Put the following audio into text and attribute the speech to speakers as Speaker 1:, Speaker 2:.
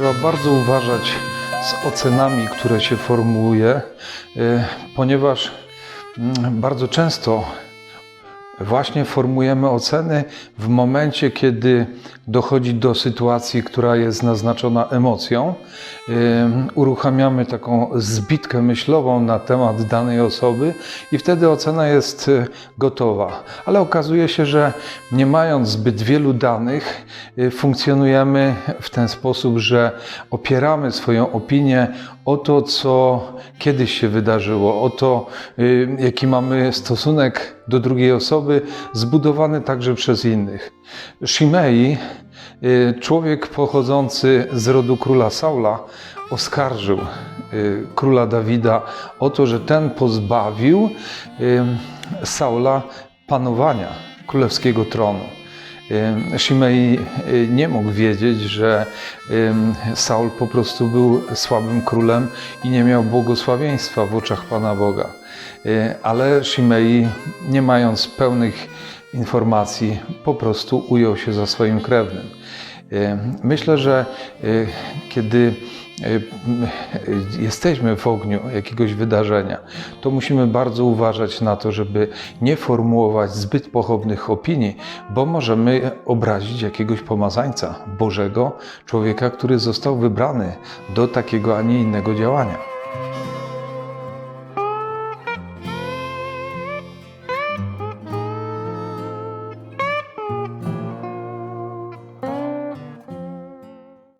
Speaker 1: Trzeba bardzo uważać z ocenami, które się formułuje, y, ponieważ mm, bardzo często właśnie formujemy oceny w momencie, kiedy dochodzi do sytuacji, która jest naznaczona emocją. Uruchamiamy taką zbitkę myślową na temat danej osoby i wtedy ocena jest y, gotowa. Ale okazuje się, że nie mając zbyt wielu danych, y, funkcjonujemy w ten sposób, że opieramy swoją opinię o to, co kiedyś się wydarzyło, o to, y, jaki mamy stosunek do drugiej osoby, zbudowany także przez innych. Shimei, y, człowiek pochodzący z rodu króla Saula, oskarżył y, króla Dawida o to, że ten pozbawił Saula panowania królewskiego tronu. Shimei y, nie mógł wiedzieć, że Saul po prostu był słabym królem i nie miał błogosławieństwa w oczach Pana Boga. Y, Ale Shimei, nie mając pełnych informacji, po prostu ujął się za swoim krewnym. Y, Myślę, że y, kiedy y, jesteśmy w ogniu jakiegoś wydarzenia, to musimy bardzo uważać na to, żeby nie formułować zbyt pochopnych opinii, bo możemy obrazić jakiegoś pomazańca Bożego, człowieka, który został wybrany do takiego, a nie innego działania.